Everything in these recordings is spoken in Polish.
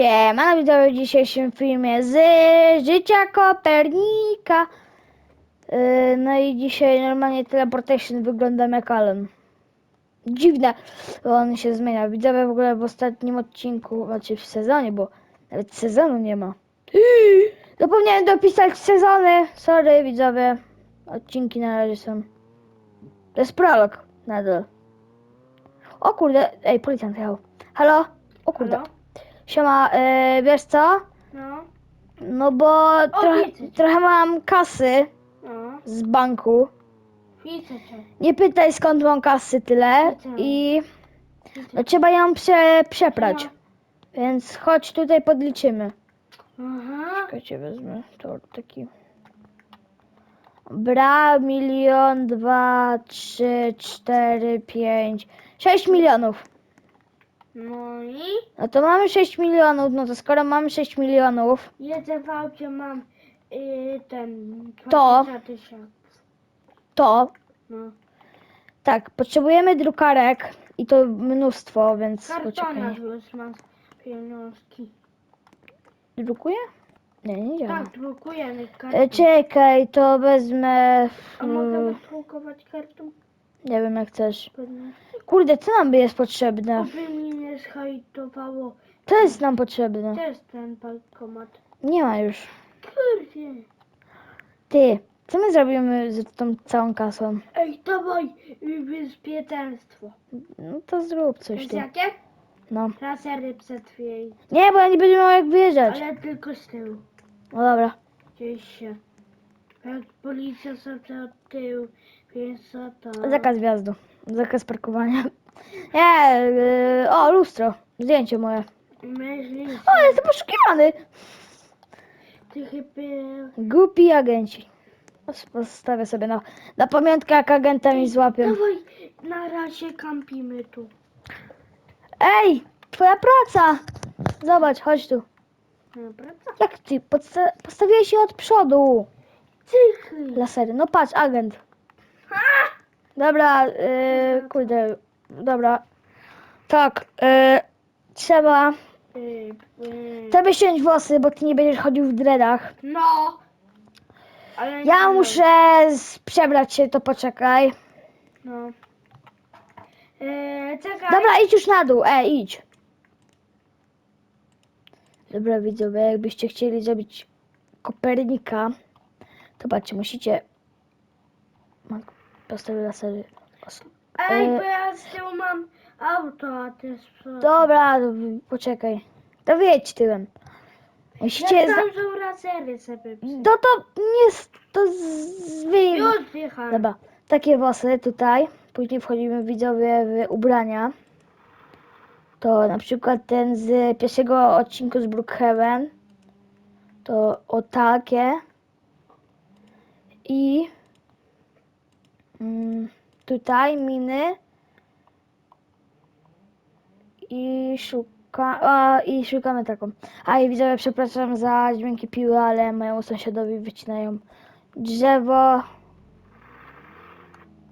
Siema, widzowie w dzisiejszym filmie z życia Kopernika. Yy, no i dzisiaj normalnie teleportation wyglądam jak Alan. Dziwne, bo on się zmienia. Widzowie w ogóle w ostatnim odcinku, znaczy w sezonie, bo nawet sezonu nie ma. Zapomniałem dopisać sezony. Sorry widzowie. Odcinki na razie są. To jest prolog nadal. O kurde, ej, policjant jechał. Halo? O kurde. Halo? Siema, e, wiesz co? No, No bo trochę, widzę trochę mam kasy no, z banku. widzę cię. Nie pytaj skąd mam kasy tyle Widzę. i no, trzeba ją prze, przeprać. Więc chodź tutaj podliczymy. Aha, Czekajcie, wezmę to taki. Bra, milion, dwa, trzy, cztery, pięć, sześć milionów. No i No to mamy 6 milionów, no to skoro mamy 6 milionów, jedę w aucie, mam y, ten... To? 20 tysięcy. to No, tak, potrzebujemy drukarek i to mnóstwo, więc kartona poczekaj. już mam pieniążki. Drukuję? Nie, nie działa. Tak, drukujemy E, czekaj, to wezmę. A mogę mm, wydrukować kartą? Nie wiem jak chcesz. Pewnie. Kurde, co nam by jest potrzebne? Oby mi zhajtowało. To jest nam potrzebne. To jest ten bankomat. Nie ma już. Kurde. Ty, co my zrobimy z tą całą kasą? Ej, dawaj, y, bezpieczeństwo. No to zrób coś Wiesz ty. jakie? No. Lasery przetwiej. Nie, bo ja nie będę miał jak wyjeżdżać. Ale tylko z tyłu. No dobra. Gdzieś się. Jak policja sobie od tyłu, więc co to? Zakaz wjazdu. Zakaz parkowania. Nie, yy, o, lustro. Zdjęcie moje. Myślisz, O, jestem poszukiwany. ty chyba... Głupi agenci. Postawię sobie na, na pamiątkę, jak agenta mi złapią. Dawaj, na razie kampimy tu. Ej, twoja praca. Zobacz, chodź tu. Dobra, Jak ty? Podsta- postawiłeś się od przodu. Cychy. Lasery. No patrz, agent. Dobra, yy, kurde. Dobra. Tak, yy, trzeba... Trzeba ściąć włosy, bo ty nie będziesz chodził w dreadach. No. Ale Ja muszę z- przebrać się, to poczekaj. No. E, czekaj. Dobra, idź już na dół, e, idź. Dobra, widzowie, jakbyście chcieli zrobić Kopernika, to patrzcie, musicie... Matko, Postawię lasery. Os- Ej, e- bo ja z tyłu mam auto, a ty z przodu. Dobra, poczekaj. To wyjedź tyłem. Musicie... Ja Za... tam są lasery sobie. No to nie... s- To z... wy... Już wjechałem. Dobra, takie włosy tutaj. Później wchodzimy widzowie w ubrania. To na przykład ten z pierwszego odcinku z Brookhaven. To o takie. I mm, tutaj miny. I szuka, a, i szukamy taką. A i widzowie, przepraszam za dźwięki piły, ale mojemu sąsiadowi wycinają drzewo.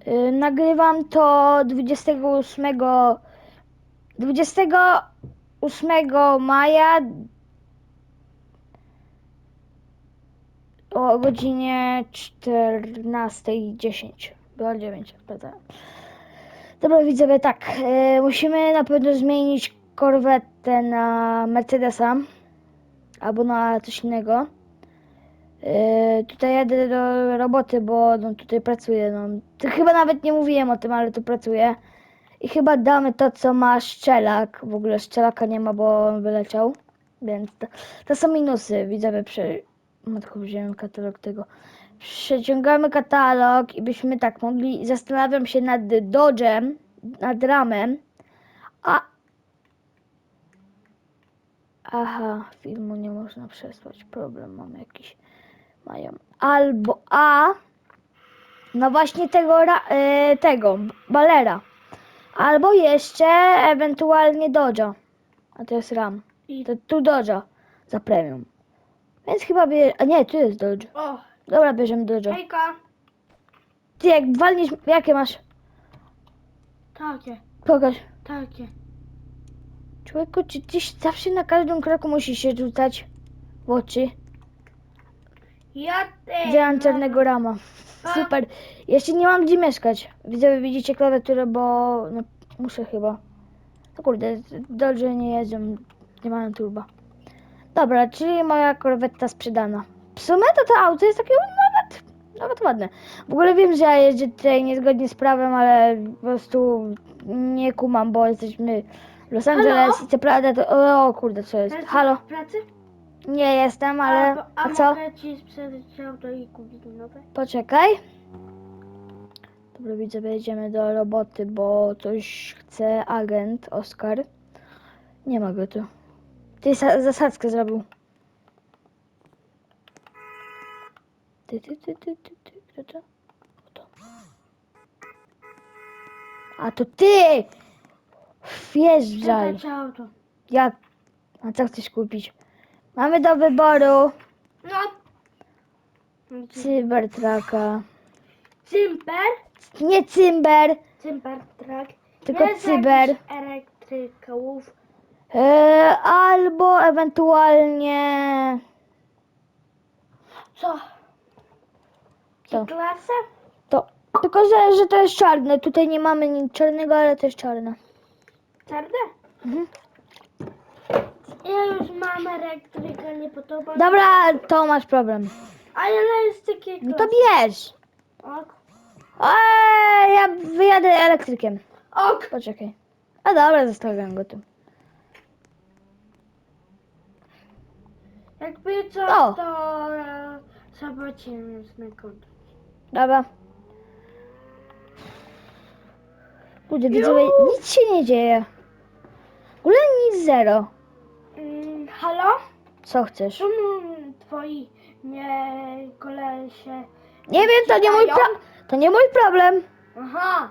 Y, Nagrywam to 28 28 maja o godzinie 14.10 było 9 prawda? Dobra widzowie, tak y, musimy na pewno zmienić korwetę na Mercedesa albo na coś innego Yy, tutaj jadę do roboty, bo no, tutaj pracuję. No. To chyba nawet nie mówiłem o tym, ale tu pracuję. I chyba damy to, co ma szczelak. W ogóle szczelaka nie ma, bo on wyleciał. Więc to, to są minusy. Widzowie, prze... Matko, wziąłem katalog tego. Przeciągamy katalog i byśmy tak mogli. Zastanawiam się nad Dodge'em, nad ramem. A. Aha, filmu nie można przesłać. Problem mamy jakiś mają. Albo A. No właśnie tego, e, tego, balera. Albo jeszcze ewentualnie Dodge'a. A to jest RAM. I To tu Dodge'a za premium. Więc chyba bie... A nie, tu jest Dodge. Dobra, bierzemy Dodge'a. hejka. Ty jak walniesz... Jakie masz? Takie, Pokaż. takie. Człowieku, czy tyś zawsze na każdym kroku musisz się rzucać w oczy? Ja też. Widziałam czarnego rama. Super. Jeszcze nie mam gdzie mieszkać. Widzę, widzicie klawiaturę, bo no, muszę chyba. No kurde, dobrze nie jeżdżą. Nie mają turba. Dobra, czyli moja korwetta sprzedana. W sumie to to auto jest takie nawet, nawet ładne. W ogóle wiem, że ja jeżdżę tutaj niezgodnie z prawem, ale po prostu nie kumam, bo jesteśmy w Los Angeles Halo? i co prawda to... O, kurde, co jest? Jesteś Halo? w pracy? Nie jestem, ale... A, A co? mogę ci sprzedać auto i kupić nowe? Poczekaj. Dobra, widzę, jedziemy do roboty, bo coś chce agent Oskar. Nie ma go tu. Ty sa- zasadzkę zrobił. Ty, ty, ty, ty, ty, ty. Kto to? Kto? A to ty! Wjeżdżaj. Auto. Jak? A co chcesz kupić? Mamy do wyboru No. Cybertraka. Cymper? Nie Cymber, Cymper tylko Jest Cyber. jakiś elektryków. E, albo ewentualnie. Co? Co? Klasę? To. Tylko, że, że to jest czarne. Tutaj nie mamy nic czarnego, ale to jest czarne. Czarne? Mhm. Ja już mam elektryka, nie podoba Dobra, to masz problem. Ale ona jest takie No to bierz. Ok. Eee, ja wyjadę elektrykiem. Ok. Poczekaj. A dobra, zostawiam go tu. Jakby co, O. to e, zobaczymy z konto. Dobra. Kurde, widzowie, nic się nie dzieje. W ogóle nic zero. Mm, halo? Co chcesz? Czemu twoi nie kolesie... Nie wiem, to nie mój pro... To nie mój problem. Aha.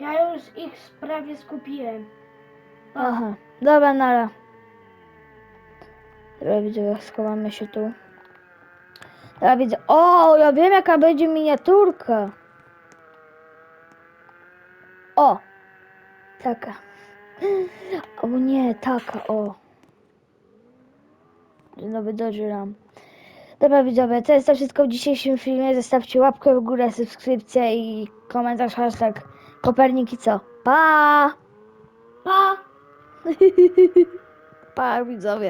Ja już ich prawie skupiłem. Aha, dobra, nara. Dobra, widzę, schowamy się tu. Dobra, widzę. O, ja wiem, jaka będzie miniaturka. O, taka. Albo nie, taka, o. Dzień dobry, dożyram. Dobra, widzowie, to jest to wszystko w dzisiejszym filmie. Zostawcie łapkę w górę, subskrypcję i komentarz, hashtag Kopernik i co? Pa! Pa! Pa, widzowie.